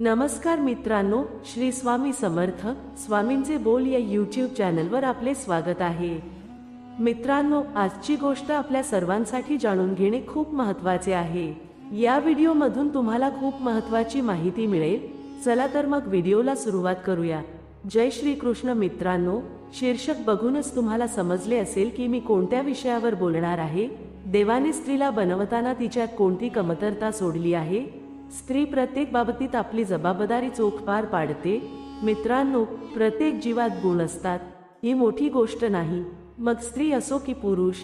नमस्कार मित्रांनो श्री स्वामी समर्थ स्वामींचे बोल या यूट्यूब चॅनलवर आपले स्वागत आहे. मित्रांनो आजची गोष्ट आपल्या सर्वांसाठी जाणून घेणे खूप महत्त्वाचे आहे. या व्हिडिओमधून तुम्हाला खूप महत्वाची माहिती मिळेल. चला तर मग व्हिडिओला सुरुवात करूया. जय श्री कृष्ण मित्रांनो शीर्षक बघूनच तुम्हाला समजले असेल की मी कोणत्या विषयावर बोलणार आहे? देवाने स्त्रीला बनवताना तिच्यात कोणती कमतरता सोडली आहे? स्त्री प्रत्येक बाबतीत आपली जबाबदारी चोख पार पाडते. मित्रांनो प्रत्येक जीवात गुण असतात. ही मोठी गोष्ट नाही. मग स्त्री असो की पुरुष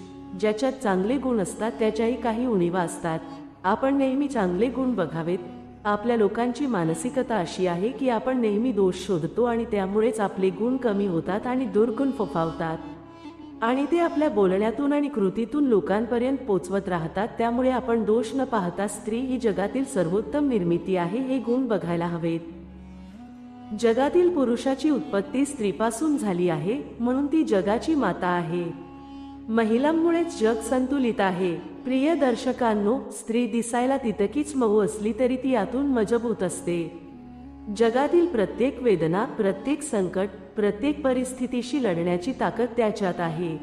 ज्याच्यात चांगले गुण असतात त्याच्याही काही उणीवा असतात. आपण नेहमी चांगले गुण बघावेत. आपल्या लोकांची मानसिकता अशी आहे की आपण नेहमी दोष शोधतो आणि त्यामुळेच आपले गुण कमी होतात आणि दुर्गुण फोफावतात. आणि ते आपल्या बोलण्यातून आणि कृतीतून लोकांपर्यंत पोचवत राहतात त्यामुळे आपण दोष न पाहता स्त्री ही जगातील सर्वोत्तम निर्मिती आहे हे गुण बघायला हवेत. जगातील पुरुषाची उत्पत्ती स्त्रीपासून झाली आहे म्हणून ती जगाची माता आहे. महिलांमुळेच जग संतुलित आहे. प्रिय दर्शकांनो स्त्री दिसायला तितकीच मऊ असली तरी ती आतून मजबूत असते. जगातील प्रत्येक वेदना प्रत्येक संकट प्रत्येक परिस्थितीशी लढण्याची ताकद त्याच्यात आहे.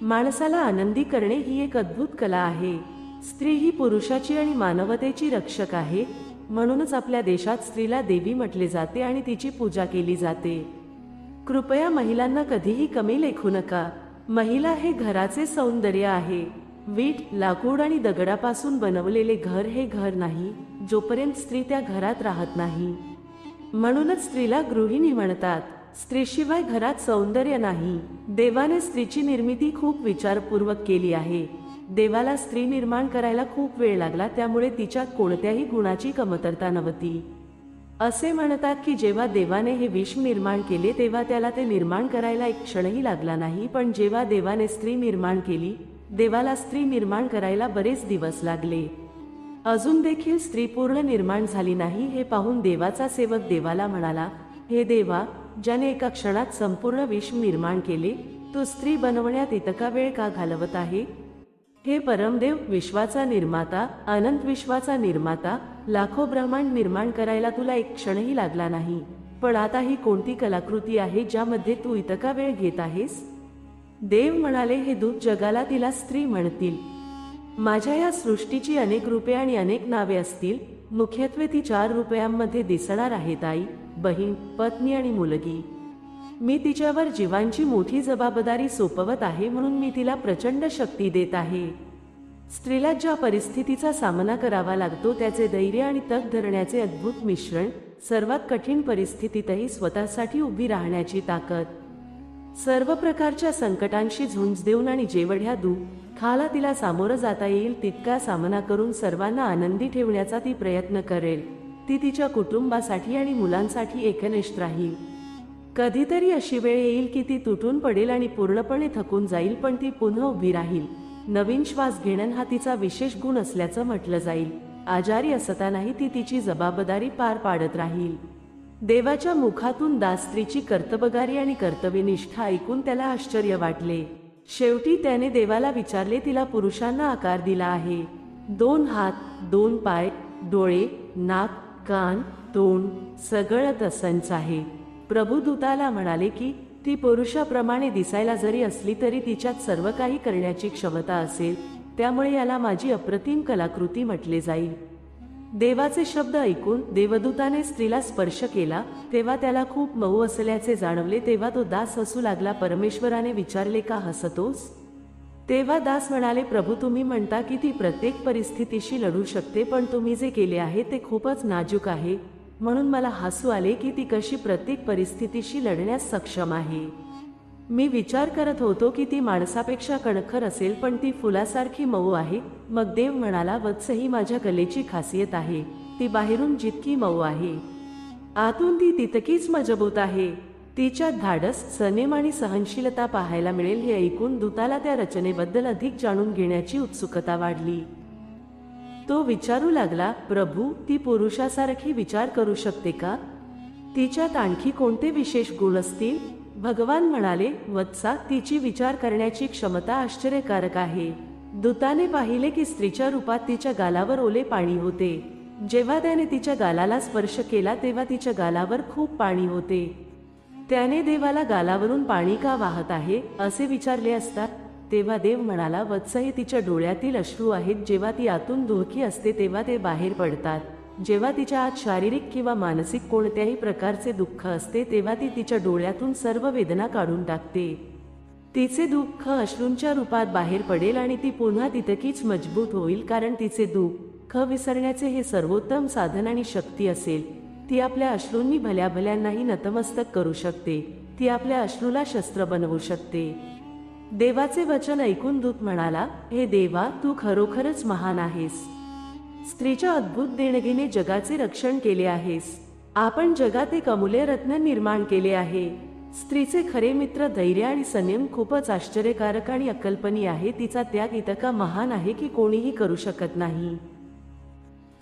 माणसाला आनंदी करणे ही एक अद्भुत कला आहे. स्त्री ही पुरुषाची आणि मानवतेची रक्षक आहे म्हणूनच आपल्या देशात स्त्रीला देवी म्हटले जाते आणि तिची पूजा केली जाते. कृपया महिलांना कधीही कमी लेखू नका. महिला हे घराचे सौंदर्य आहे. वीट लाकूड आणि दगडापासून बनवलेले घर हे घर नाही जोपर्यंत स्त्री त्या घरात राहत नाही. म्हणूनच स्त्रीला गृहिणी म्हणतात. स्त्रीशिवाय घरात सौंदर्य नाही. देवाने स्त्रीची निर्मिती खूप विचारपूर्वक केली आहे. देवाला स्त्री निर्माण करायला खूप वेळ लागला त्यामुळे तिच्यात कोणत्याही गुणाची कमतरता नव्हती. असे म्हणतात की जेव्हा देवाने हे विश्व निर्माण केले तेव्हा त्याला ते निर्माण करायला एक क्षणही लागला नाही पण जेव्हा देवाने स्त्री निर्माण केली देवाला स्त्री निर्माण करायला बरेच दिवस लागले. अजून देखील स्त्री पूर्ण निर्माण झाली नाही हे पाहून देवाचा सेवक देवाला म्हणाला हे देवा ज्याने एका क्षणात संपूर्ण विश्व निर्माण केले तो स्त्री बनवण्यात इतका वेळ का घालवत आहे? हे परमदेव विश्वाचा निर्माता अनंत विश्वाचा निर्माता लाखो ब्रह्मांड निर्माण करायला तुला एक क्षणही लागला नाही. पण आता ही कोणती कलाकृती आहे ज्यामध्ये तू इतका वेळ घेत आहेस? देव म्हणाले हे दूत जगाला तिला स्त्री म्हणतील. माझ्या या सृष्टीची अनेक रूपे आणि अनेक नावे असतील. मुख्यत्वे ती चार रुपयांमध्ये दिसणार आहेत आई बहीण पत्नी आणि मुलगी. मी तिच्यावर जीवांची मोठी जबाबदारी सोपवत आहे म्हणून मी तिला प्रचंड शक्ती देत आहे. स्त्रीला ज्या परिस्थितीचा सामना करावा लागतो त्याचे धैर्य आणि तग धरण्याचे अद्भुत मिश्रण सर्वात कठीण परिस्थितीतही स्वतःसाठी उभी राहण्याची ताकद. सर्व प्रकारच्या संकटांशी झुंज देऊन आणि जेवढ्या दू खाला तिला सामोरं जाता येईल तितका सामना करून सर्वांना आनंदी ठेवण्याचा ती प्रयत्न करेल. ती तिच्या कुटुंबासाठी आणि मुलांसाठी एकनिष्ठ राहील. कधीतरी अशी वेळ येईल की ती तुटून पडेल आणि पूर्णपणे थकून जाईल पण ती पुन्हा उभी राहील. नवीन श्वास घेणं हा तिचा विशेष गुण असल्याचं म्हटलं जाईल. आजारी असतानाही ती तिची जबाबदारी पार पाडत राहील. देवाच्या मुखातून दास्त्रीची कर्तबगारी आणि कर्तव्यनिष्ठा ऐकून त्याला आश्चर्य वाटले. शेवटी त्याने देवाला विचारले तिला पुरुषांना आकार दिला आहे. दोन हात दोन पाय डोळे नाक कान तोंड सगळं तसंच आहे. प्रभुदूताला म्हणाले की ती पुरुषाप्रमाणे दिसायला जरी असली तरी तिच्यात सर्व काही करण्याची क्षमता असेल त्यामुळे याला माझी अप्रतिम कलाकृती म्हटले जाईल. देवाचे शब्द ऐकून देवदूताने स्त्रीला स्पर्श केला तेव्हा त्याला खूप मऊ असल्याचे जाणवले तेव्हा तो दास हसू लागला परमेश्वराने विचारले का हसतोस? तेव्हा दास म्हणाले प्रभू तुम्ही म्हणता की ती प्रत्येक परिस्थितीशी लढू शकते पण तुम्ही जे केले आहे ते खूपच नाजूक आहे. म्हणून मला हसू आले की ती कशी प्रत्येक परिस्थितीशी लढण्यास सक्षम आहे. मी विचार करत होतो की ती माणसापेक्षा कणखर असेल पण ती फुलासारखी मऊ आहे. मग देव म्हणाला वत्स ही माझ्या कलेची खासियत आहे. ती बाहेरून जितकी मऊ आहे. आतून ती तितकीच मजबूत आहे. तिच्या धाडस सनेम आणि सहनशीलता पाहायला मिळेल हे ऐकून दूताला त्या रचनेबद्दल अधिक जाणून घेण्याची उत्सुकता वाढली. तो विचारू लागला प्रभू ती पुरुषासारखी विचार करू शकते का? तिच्यात आणखी कोणते विशेष गुण असतील? भगवान म्हणाले वत्सा तिची विचार करण्याची क्षमता आश्चर्यकारक आहे. दूताने पाहिले की स्त्रीच्या रूपात तिच्या गालावर ओले पाणी होते. जेव्हा त्याने तिच्या गालाला स्पर्श केला तेव्हा तिच्या गालावर खूप पाणी होते. त्याने देवाला गालावरून पाणी का वाहत आहे असे विचारले असता तेव्हा देव म्हणाला वत्स हे तिच्या डोळ्यातील अश्रू आहेत जेव्हा ती आतून दुःखी असते तेव्हा ते बाहेर पडतात. जेव्हा तिच्या आत शारीरिक किंवा मानसिक कोणत्याही प्रकारचे दुःख असते तेव्हा ती तिच्या डोळ्यातून सर्व वेदना काढून टाकते. तिचे दुःख अश्रूंच्या रूपात बाहेर पडेल आणि ती पुन्हा तितकीच मजबूत होईल कारण तिचे दुःख विसरण्याचे हे सर्वोत्तम साधन आणि शक्ती असेल. ती आपल्या अश्रूंनी भल्या भल्यांनाही नतमस्तक करू शकते. ती आपल्या अश्रूला शस्त्र बनवू शकते. देवाचे वचन ऐकून दूत म्हणाला हे देवा तू खरोखरच महान आहेस. स्त्रीच्या अद्भुत देणगीने जगाचे रक्षण केले आहेस. आपण जगात एक अमूल्य रत्न निर्माण केले आहे. स्त्रीचे खरे मित्र धैर्य आणि संयम खूपच आश्चर्यकारक आणि अकल्पनीय आहे. तिचा त्याग इतका महान आहे की कोणीही करू शकत नाही.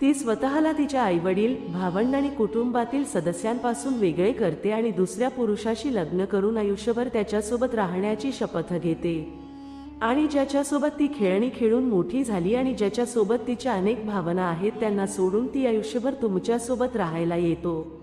ती स्वतःला तिच्या आईवडील भावंड आणि कुटुंबातील सदस्यांपासून वेगळे करते आणि दुसऱ्या पुरुषाशी लग्न करून आयुष्यभर त्याच्यासोबत राहण्याची शपथ घेते. आणि ज्याच्यासोबत ती खेळणी खेळून मोठी झाली आणि ज्याच्यासोबत तिच्या अनेक भावना आहेत त्यांना सोडून ती आयुष्यभर तुमच्यासोबत राहायला येतो.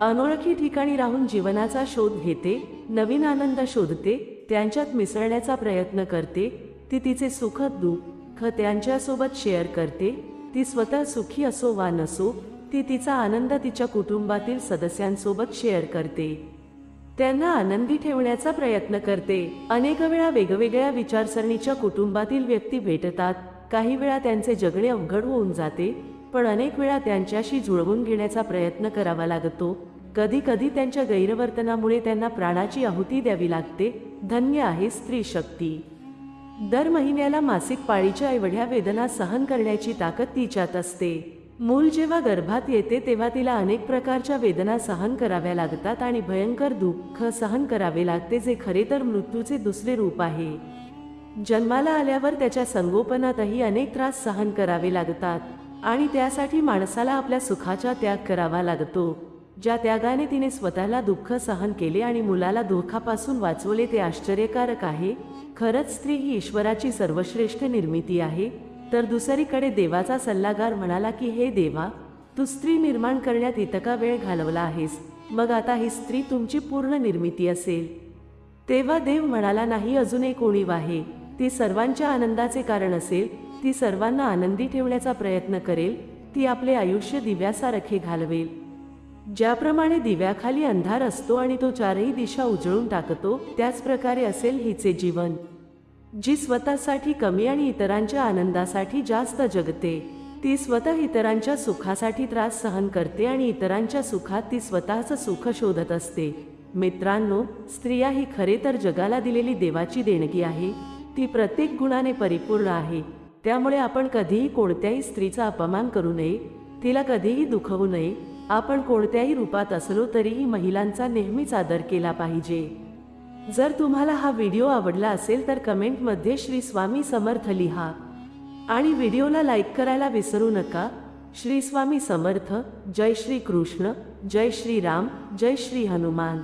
अनोळखी ठिकाणी राहून जीवनाचा शोध घेते नवीन आनंद शोधते त्यांच्यात मिसळण्याचा प्रयत्न करते ती तिचे सुख दुःख त्यांच्यासोबत शेअर करते ती स्वतः सुखी असो वा नसो ती तिचा आनंद तिच्या कुटुंबातील सदस्यांसोबत शेअर करते. त्यांना आनंदी ठेवण्याचा प्रयत्न करते. अनेक वेळा वेगवेगळ्या विचारसरणीच्या कुटुंबातील व्यक्ती भेटतात. काही वेळा त्यांचे जगणे अवघड होऊन जाते पण अनेक वेळा त्यांच्याशी जुळवून घेण्याचा प्रयत्न करावा लागतो. कधी कधी त्यांच्या गैरवर्तनामुळे त्यांना प्राणाची आहुती द्यावी लागते. धन्य आहे स्त्री शक्ती. दर महिन्याला मासिक पाळीच्या एवढ्या वेदना सहन करण्याची ताकद तिच्यात असते. मूल जेव्हा गर्भात येते तेव्हा तिला अनेक प्रकारच्या वेदना सहन कराव्या लागतात आणि भयंकर दुःख सहन करावे लागते जे खरे तर मृत्यूचे दुसरे रूप आहे. जन्माला आल्यावर त्याच्या संगोपनातही अनेक त्रास सहन करावे लागतात आणि त्यासाठी माणसाला आपल्या सुखाचा त्याग करावा लागतो. ज्या त्यागाने तिने स्वतःला दुःख सहन केले आणि मुलाला दुःखापासून वाचवले ते आश्चर्यकारक आहे. खरंच स्त्री ही ईश्वराची सर्वश्रेष्ठ निर्मिती आहे? तर दुसरीकडे देवाचा सल्लागार म्हणाला की हे देवा तू स्त्री निर्माण करण्यात इतका वेळ घालवला आहेस. मग आता ही स्त्री तुमची पूर्ण निर्मिती असेल. तेव्हा देव म्हणाला नाही अजून एक उणीव आहे. ती सर्वांच्या आनंदाचे कारण असेल. ती सर्वांना आनंदी ठेवण्याचा प्रयत्न करेल. ती आपले आयुष्य दिव्यासारखे घालवेल. ज्याप्रमाणे दिव्याखाली अंधार असतो आणि तो चारही दिशा उजळून टाकतो त्याच प्रकारे असेल हिचे जीवन जी स्वतःसाठी कमी आणि इतरांच्या आनंदासाठी जास्त जगते. ती स्वतः इतरांच्या सुखासाठी त्रास सहन करते आणि इतरांच्या सुखात ती स्वतःचं सुख शोधत असते. मित्रांनो स्त्रिया ही खरे तर जगाला दिलेली देवाची देणगी आहे. ती प्रत्येक गुणाने परिपूर्ण आहे. त्यामुळे आपण कधीही कोणत्याही स्त्रीचा अपमान करू नये. तिला कधीही दुखवू नये. आपण कोणत्याही रूपात असलो तरीही महिलांचा नेहमीच आदर केला पाहिजे. जर तुम्हाला हा व्हिडिओ आवडला असेल तर कमेंटमध्ये श्री स्वामी समर्थ लिहा. आणि व्हिडिओला लाईक करायला विसरू नका. श्री स्वामी समर्थ जय श्री कृष्ण जय श्री राम जय श्री हनुमान.